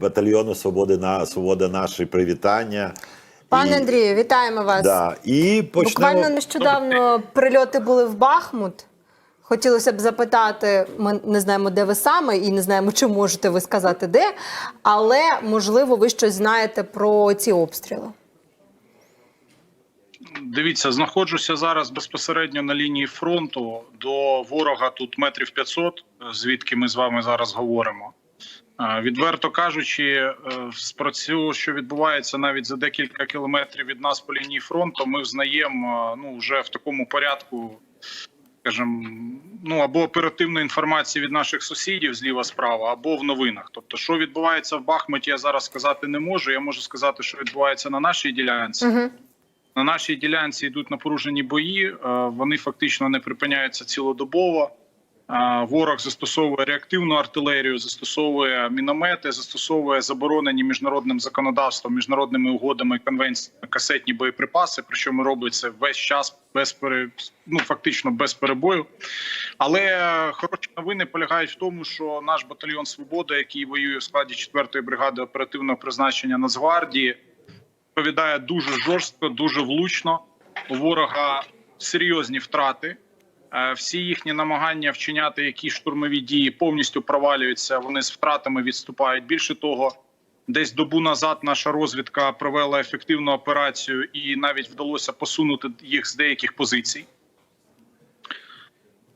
батальйону Свободи на Свобода наші привітання. Пане І- Андрію, вітаємо вас. Да. І почнемо. Буквально нещодавно прильоти були в Бахмут. Хотілося б запитати, ми не знаємо, де ви саме, і не знаємо, чи можете ви сказати де, але можливо, ви щось знаєте про ці обстріли. Дивіться, знаходжуся зараз безпосередньо на лінії фронту. До ворога тут метрів 500, звідки ми з вами зараз говоримо. Відверто кажучи, е, про цю, що відбувається навіть за декілька кілометрів від нас по лінії фронту, ми взнаємо е, ну вже в такому порядку, скажімо, ну або оперативної інформації від наших сусідів зліва справа, або в новинах. Тобто, що відбувається в Бахмуті, я зараз сказати не можу. Я можу сказати, що відбувається на нашій ділянці. Угу. На нашій ділянці йдуть напружені бої. е, Вони фактично не припиняються цілодобово. Ворог застосовує реактивну артилерію, застосовує міномети, застосовує заборонені міжнародним законодавством, міжнародними угодами конвенціями касетні боєприпаси. Причому робить це весь час без пере... ну, фактично без перебою. Але хороші новини полягають в тому, що наш батальйон Свобода, який воює в складі 4-ї бригади оперативного призначення Нацгвардії, відповідає дуже жорстко, дуже влучно. У ворога серйозні втрати. Е, Всі їхні намагання вчиняти якісь штурмові дії повністю провалюються. Вони з втратами відступають. Більше того, десь добу назад наша розвідка провела ефективну операцію, і навіть вдалося посунути їх з деяких позицій.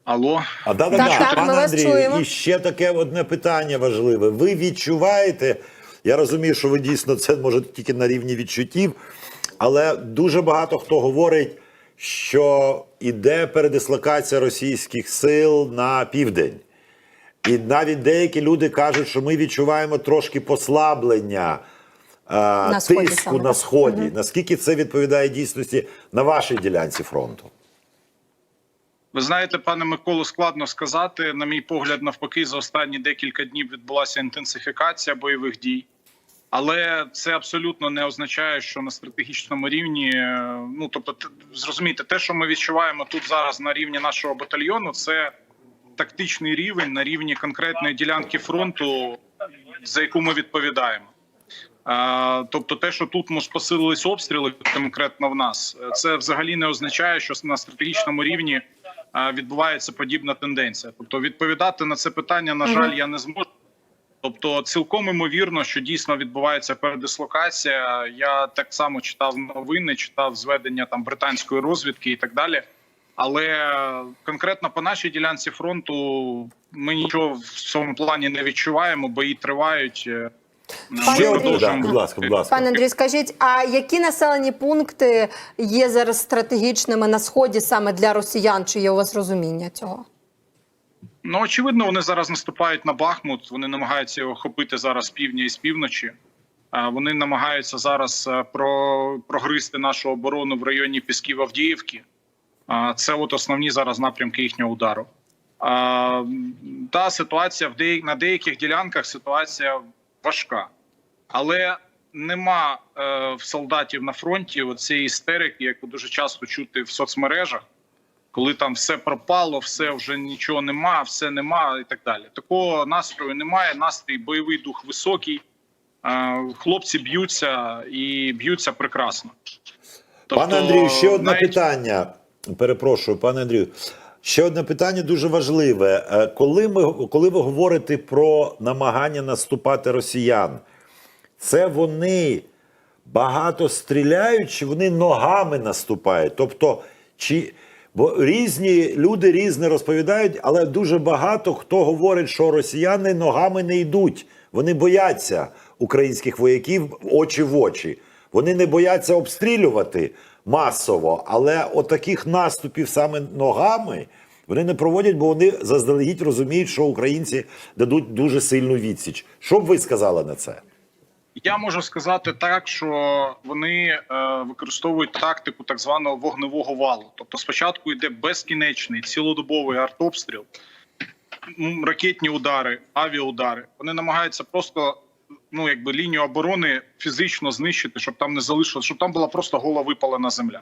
Алло, А да, да, Так, да. так, пане Андрію, чуємо. і ще таке одне питання важливе. Ви відчуваєте? Я розумію, що ви дійсно це може тільки на рівні відчуттів, але дуже багато хто говорить, що іде передислокація російських сил на південь. І навіть деякі люди кажуть, що ми відчуваємо трошки послаблення е, сході тиску саме, на сході. Наскільки це відповідає дійсності на вашій ділянці фронту? Ви знаєте, пане Миколо, складно сказати. На мій погляд, навпаки, за останні декілька днів відбулася інтенсифікація бойових дій. Але це абсолютно не означає, що на стратегічному рівні, е, ну тобто, зрозумійте, те, що ми відчуваємо тут зараз на рівні нашого батальйону, це тактичний рівень на рівні конкретної ділянки фронту, за яку ми відповідаємо. Тобто, те, що тут може посилились обстріли конкретно в нас, е, це взагалі не означає, що на стратегічному рівні відбувається подібна тенденція. Тобто, відповідати на це питання, на жаль, я не зможу. Тобто, цілком імовірно, що дійсно відбувається передислокація. Я так само читав новини, читав зведення там британської розвідки і так далі. Але конкретно по нашій ділянці фронту ми нічого в цьому плані не відчуваємо, бої тривають. Е, Пане Андрій, да, будь ласка, будь ласка. Пане Андрій, скажіть, а які населені пункти є зараз стратегічними на сході саме для росіян? Чи є у вас розуміння цього? Ну, очевидно, вони зараз наступають на Бахмут. Вони намагаються охопити зараз півдня і з півночі. Вони намагаються зараз е, про, прогризти нашу оборону в районі Пісків Авдіївки. Це от основні зараз напрямки їхнього удару. Та ситуація в деяк... на деяких ділянках ситуація важка, але нема е, в солдатів на фронті цієї істерики, яку дуже часто чути в соцмережах коли там все пропало, все вже нічого нема, все нема і так далі. Такого настрою немає. Настрій, бойовий дух високий. Хлопці б'ються і б'ються прекрасно. Тобто, Пане Андрію, ще одне навіть- питання. Перепрошую, пане Андрію. Ще одне питання дуже важливе. Е, Коли ми коли ви говорите про намагання наступати росіян, це вони багато стріляють, чи вони ногами наступають? Тобто, чи бо різні люди різне розповідають, але дуже багато хто говорить, що росіяни ногами не йдуть. Вони бояться українських вояків очі в очі. Вони не бояться обстрілювати масово, але отаких наступів саме ногами вони не проводять, бо вони заздалегідь розуміють, що українці дадуть дуже сильну відсіч. Що б ви сказали на це? Я можу сказати так, що вони е, використовують тактику так званого вогневого валу. Тобто, спочатку йде безкінечний цілодобовий артобстріл, ракетні удари, авіаудари. Вони намагаються просто ну якби лінію оборони фізично знищити, щоб там не залишилось, щоб там була просто гола випалена земля.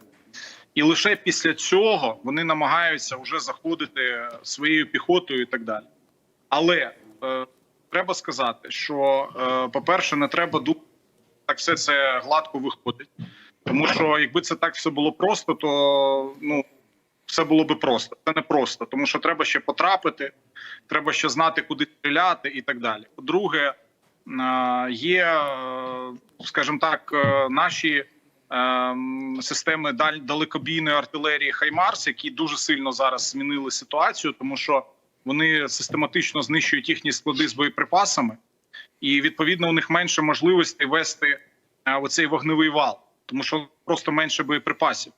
І лише після цього вони намагаються вже заходити своєю піхотою і так далі. Але е, треба сказати, що, е, по-перше, не треба думати, так все це гладко виходить. Тому що якби це так все було просто, то ну все було би просто. Це не просто, тому що треба ще потрапити, треба ще знати, куди стріляти, і так далі. По-друге, е, є, е, скажімо так, наші системи далекобійної артилерії Хаймарс, які дуже сильно зараз змінили ситуацію, тому що вони систематично знищують їхні склади з боєприпасами, і відповідно у них менше можливостей вести оцей вогневий вал, тому що просто менше боєприпасів.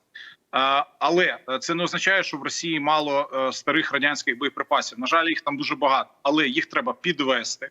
Але е, це не означає, що в Росії мало е, старих радянських боєприпасів. На жаль, їх там дуже багато, але їх треба підвести,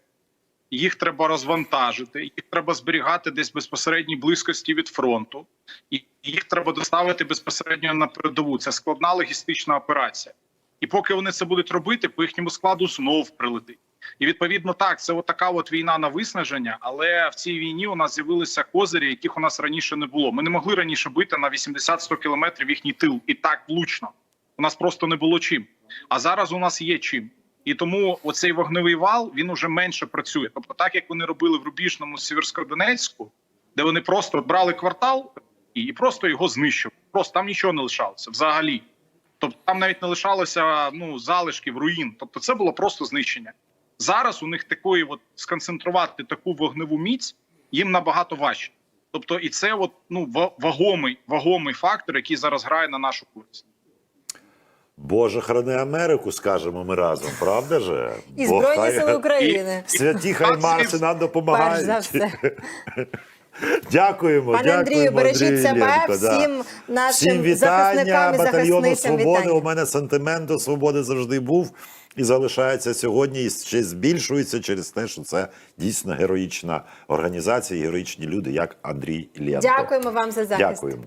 їх треба розвантажити, їх треба зберігати десь в безпосередній близькості від фронту, і їх треба доставити безпосередньо на передову. Це складна логістична операція. І поки вони це будуть робити, по їхньому складу знов прилетить. І відповідно так, це от така от війна на виснаження. Але в цій війні у нас з'явилися козирі, яких у нас раніше не було. Ми не могли раніше бити на 80-100 кілометрів їхній тил і так влучно. У нас просто не було чим. А зараз у нас є чим. І тому оцей вогневий вал він уже менше працює. Тобто, так як вони робили в Рубіжному Сіверськодонецьку, де вони просто брали квартал і просто його знищували. Просто там нічого не лишалося взагалі. Тобто там навіть не лишалося ну залишків руїн. Тобто, це було просто знищення. Зараз у них такої, от сконцентрувати таку вогневу міць їм набагато важче. Тобто, і це от ну вагомий вагомий фактор, який зараз грає на нашу користь. Боже, храни Америку, скажемо ми разом, правда же? І Бо Збройні хай- Сили України. Святі хаймарси нам Перш допомагають. за все. Дякуємо. Пане дякуємо, Андрію, бережіть Андрій себе, да. всім нашим Всім вітання, захисникам і батальйону свободи. вітання. У мене сантимент до свободи завжди був і залишається сьогодні, і ще збільшується через те, що це дійсно героїчна організація, і героїчні люди, як Андрій Іллєнко. Дякуємо вам за захист. Дякуємо.